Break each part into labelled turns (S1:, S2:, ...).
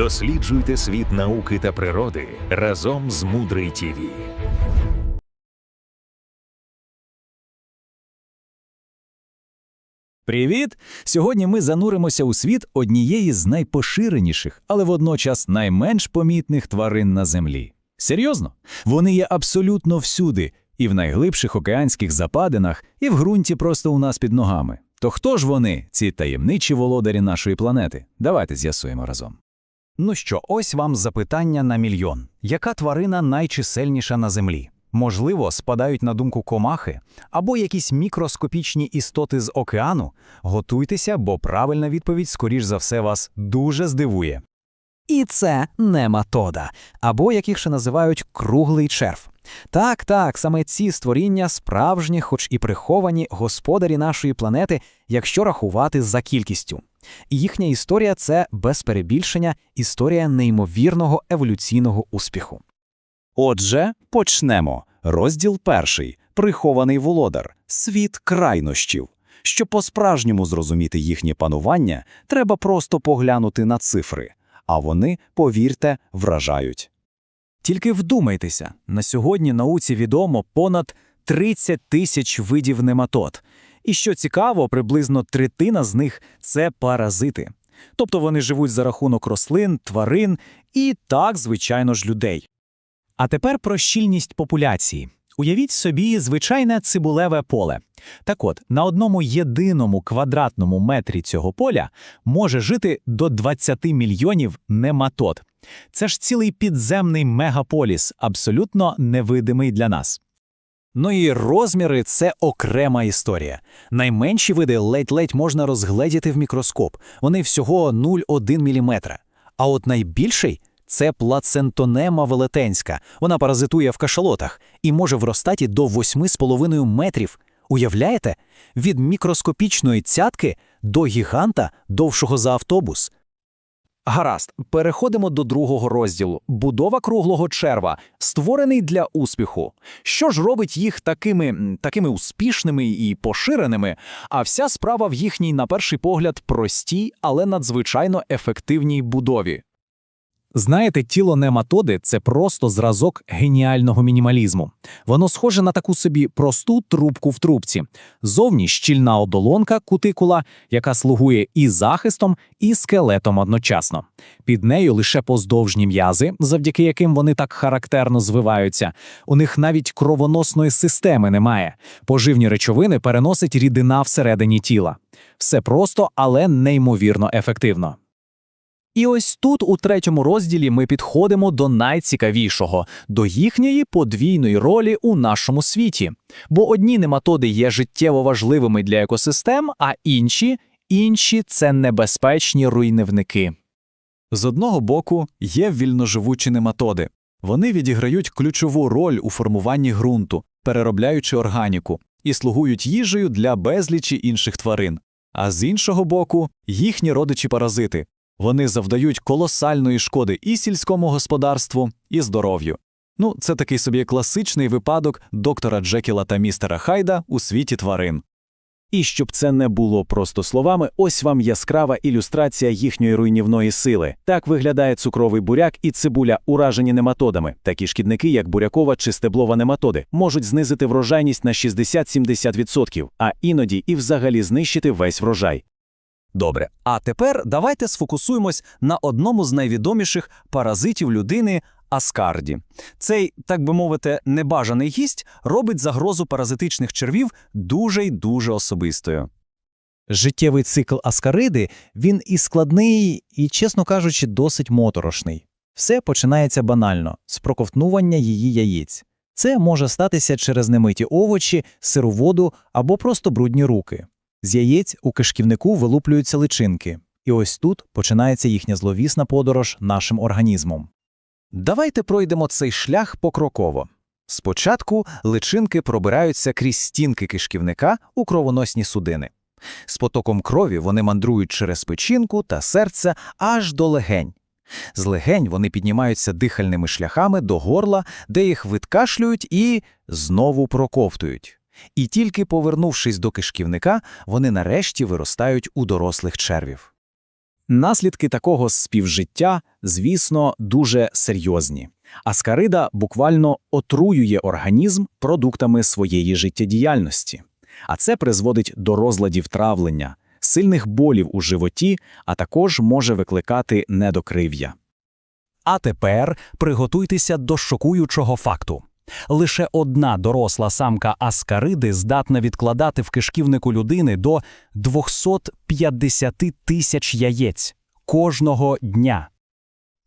S1: Досліджуйте світ науки та природи разом з Мудрий ТІВІ.
S2: Привіт! Сьогодні ми зануримося у світ однієї з найпоширеніших, але водночас найменш помітних тварин на землі. Серйозно, вони є абсолютно всюди, і в найглибших океанських западинах, і в ґрунті просто у нас під ногами. То хто ж вони, ці таємничі володарі нашої планети? Давайте з'ясуємо разом. Ну що, ось вам запитання на мільйон. Яка тварина найчисельніша на землі? Можливо, спадають на думку комахи або якісь мікроскопічні істоти з океану. Готуйтеся, бо правильна відповідь, скоріш за все, вас дуже здивує. І це нематода, або як їх ще називають круглий черв. Так, так, саме ці створіння справжні, хоч і приховані господарі нашої планети, якщо рахувати за кількістю. І їхня історія це без перебільшення історія неймовірного еволюційного успіху. Отже, почнемо. Розділ перший прихований володар, світ крайнощів. Щоб по-справжньому зрозуміти їхнє панування, треба просто поглянути на цифри, а вони, повірте, вражають. Тільки вдумайтеся, на сьогодні науці відомо понад 30 тисяч видів нематод. І що цікаво, приблизно третина з них це паразити. Тобто вони живуть за рахунок рослин, тварин і так, звичайно ж, людей. А тепер про щільність популяції. Уявіть собі звичайне цибулеве поле. Так от, на одному єдиному квадратному метрі цього поля може жити до 20 мільйонів нематод. Це ж цілий підземний мегаполіс, абсолютно невидимий для нас. Ну і розміри це окрема історія. Найменші види ледь-ледь можна розгледіти в мікроскоп. Вони всього 0,1 мм. А от найбільший це плацентонема велетенська. Вона паразитує в кашалотах і може вростати до 8,5 метрів. Уявляєте? Від мікроскопічної цятки до гіганта довшого за автобус. Гаразд, переходимо до другого розділу. Будова круглого черва, створений для успіху. Що ж робить їх такими, такими успішними і поширеними? А вся справа в їхній, на перший погляд, простій, але надзвичайно ефективній будові. Знаєте, тіло нематоди це просто зразок геніального мінімалізму. Воно схоже на таку собі просту трубку в трубці. Зовні щільна одолонка, кутикула, яка слугує і захистом, і скелетом одночасно. Під нею лише поздовжні м'язи, завдяки яким вони так характерно звиваються. У них навіть кровоносної системи немає. Поживні речовини переносить рідина всередині тіла. Все просто, але неймовірно ефективно. І ось тут, у третьому розділі, ми підходимо до найцікавішого до їхньої подвійної ролі у нашому світі. Бо одні нематоди є життєво важливими для екосистем, а інші інші це небезпечні руйнівники. З одного боку, є вільноживучі нематоди. Вони відіграють ключову роль у формуванні ґрунту, переробляючи органіку, і слугують їжею для безлічі інших тварин. А з іншого боку, їхні родичі-паразити. Вони завдають колосальної шкоди і сільському господарству, і здоров'ю. Ну, це такий собі класичний випадок доктора Джекіла та містера Хайда у світі тварин. І щоб це не було просто словами, ось вам яскрава ілюстрація їхньої руйнівної сили. Так виглядає цукровий буряк і цибуля, уражені нематодами. Такі шкідники, як бурякова чи стеблова нематоди, можуть знизити врожайність на 60-70%, а іноді і взагалі знищити весь врожай. Добре, а тепер давайте сфокусуємось на одному з найвідоміших паразитів людини аскарді. Цей, так би мовити, небажаний гість робить загрозу паразитичних червів дуже й дуже особистою. Життєвий цикл аскариди він і складний, і, чесно кажучи, досить моторошний. Все починається банально з проковтнування її яєць. Це може статися через немиті овочі, сиру воду або просто брудні руки. З яєць у кишківнику вилуплюються личинки, і ось тут починається їхня зловісна подорож нашим організмом. Давайте пройдемо цей шлях покроково. Спочатку личинки пробираються крізь стінки кишківника у кровоносні судини. З потоком крові вони мандрують через печінку та серце аж до легень. З легень вони піднімаються дихальними шляхами до горла, де їх відкашлюють і знову проковтують. І тільки повернувшись до кишківника, вони нарешті виростають у дорослих червів. Наслідки такого співжиття, звісно, дуже серйозні. Аскарида буквально отруює організм продуктами своєї життєдіяльності. А це призводить до розладів травлення, сильних болів у животі, а також може викликати недокрив'я.
S3: А тепер приготуйтеся до шокуючого факту. Лише одна доросла самка аскариди здатна відкладати в кишківнику людини до 250 тисяч яєць кожного дня.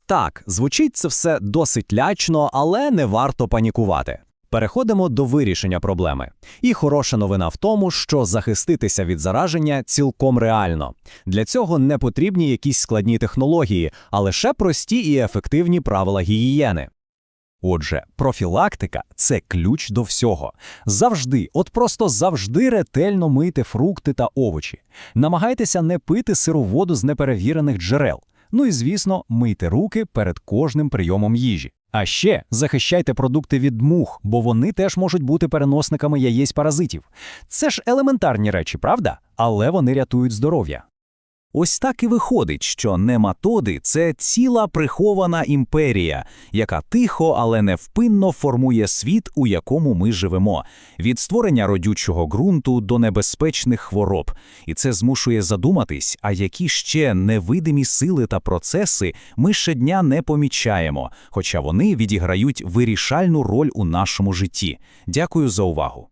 S4: Так, звучить це все досить лячно, але не варто панікувати. Переходимо до вирішення проблеми. І хороша новина в тому, що захиститися від зараження цілком реально. Для цього не потрібні якісь складні технології, а лише прості і ефективні правила гігієни. Отже, профілактика це ключ до всього. Завжди, от просто завжди ретельно мийте фрукти та овочі. Намагайтеся не пити сиру воду з неперевірених джерел. Ну і звісно, мийте руки перед кожним прийомом їжі. А ще захищайте продукти від мух, бо вони теж можуть бути переносниками яєць паразитів. Це ж елементарні речі, правда? Але вони рятують здоров'я.
S2: Ось так і виходить, що нематоди – це ціла прихована імперія, яка тихо, але невпинно формує світ, у якому ми живемо, від створення родючого ґрунту до небезпечних хвороб. І це змушує задуматись, а які ще невидимі сили та процеси ми щодня не помічаємо, хоча вони відіграють вирішальну роль у нашому житті. Дякую за увагу.